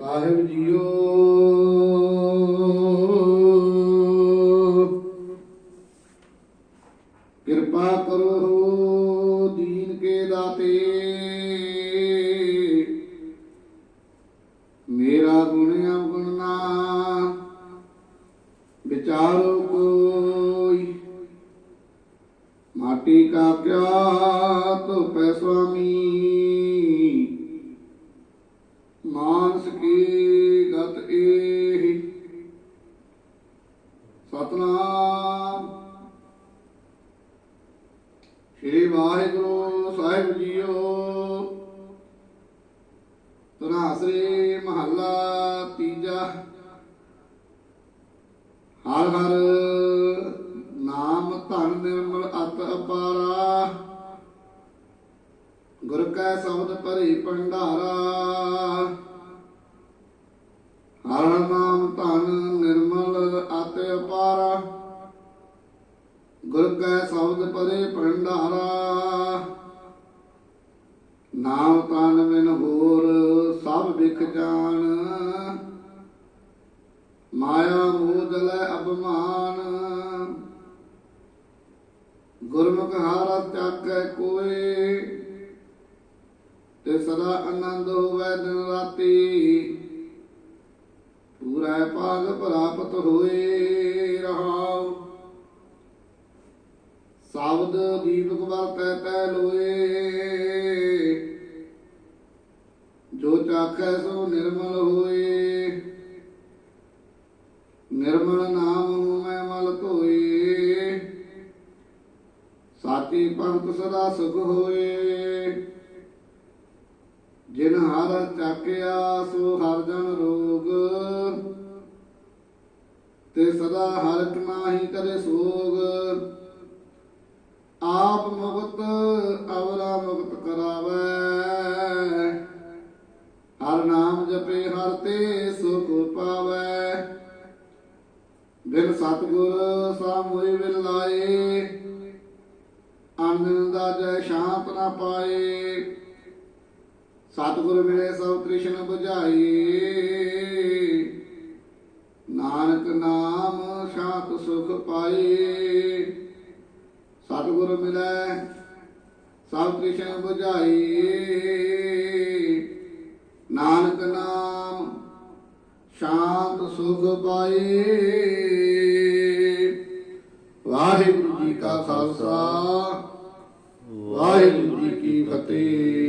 ਸਾਹਿਬ JIO. ਕਿਰਪਾ ਕਰੋ ਦੀਨ ਕੇ ਦਾਤੇ। ਮੇਰਾ ਗੁਣ ਅਵਗੁਣ ਨਾ ਵਿਚਾਰੋ ਕੋਈ। ਮਾਟੀ ਕਾ ਕਿਆ ਪੈ ਸੁਆਮੀ। ਸ਼੍ਰੀ ਵਾਹਿਗੁਰੂ ਸਾਹਿਬ ਜੀਓ। ਤਨਾਸਰੀ ਮਹੱਲਾ ਤੀਜਾ। ਹਰ ਹਰ ਨਾਮ ਧਨ ਨਿਰਮਲ ਅਤ ਅਪਾਰਾ। ਗੁਰ ਕੈ ਸ਼ਬਦ ਭਰੇ ਭੰਡਾਰਾ। ਗੁਰ ਕੈ ਸ਼ਬਦ ਭਰੇ ਭੰਡਾਰਾ ਨਾਮ ਤਨ ਬਿਨ ਹੋਰ ਸਭ ਵਿਖ ਜਾਣ। ਮਾਇਆ ਮੋਹ ਜਲੈ ਅਭਮਾਨ। ਗੁਰਮੁਖ ਹਾਰਾ ਚਾਕੈ ਕੋਏ। ਤੇ ਸਦਾ ਆਨੰਦ ਹੋਵੇ ਦਿਨ ਰਾਤੀ। ਪੂਰਾ ਭਾਗ ਪ੍ਰਾਪਤ ਹੋਏ। ਸ਼ਬਦ ਦੀਪਕ ਵਰਤੈ ਤੈ ਲੋਏ। ਜੋ ਚਾਖੈ ਸੋ ਨਿਰਮਲ ਹੋਏ। ਨਿਰਮਲ ਨਾਮ ਮੈਂ ਮਲ ਧੋਏ। ਸਾਚੀ ਪੰਥ ਸਦਾ ਸੁਖ ਹੋਏ। ਜਿਨ ਹਰ ਚਾਕਿਆ ਸੋ ਹਰ ਜਨ ਰੋਗ। ਤੇ ਸਦਾ ਹਰ ਨਾਹੀ ਕਰੇ ਸੋਗ। ਮੁਕਤ ਅਵਰਾ ਮੁਕਤ ਕਰਾਵੇ। ਹਰ ਨਾਮ ਜਪੇ, ਹਰ ਤੇ ਸੁਖ ਪਾਵੇ। ਬਿਨ ਸਤਗੁਰ ਸਾਮੋਈ ਵਿਲ ਆਨੰਦ ਦਾ ਜੈ ਸ਼ਾਂਤ ਨਾ ਪਾਏ। ਸਤਗੁਰ ਮਿਲੇ, ਸਭ ਕ੍ਰਿਸ਼ਨ 부ਝਾਈ ਨਾਨਕ ਨਾਮ, ਸ਼ਾਂਤ ਸੁਖ ਪਾਏ। ਸਤਿਗੁਰ ਮਿਲੈ, ਸਭ ਕ੍ਰਿਸ਼ਨ 부ਝਾਈ ਨਾਨਕ ਨਾਮ ਸ਼ਾਂਤ ਸੁਖ ਪਾਏ ਵਾਹਿਗੁਰੂ ਜੀ ਕਾ ਖਾਲਸਾ, ਵਾਹਿਗੁਰੂ ਜੀ ਕੀ ਫਤਿਹ।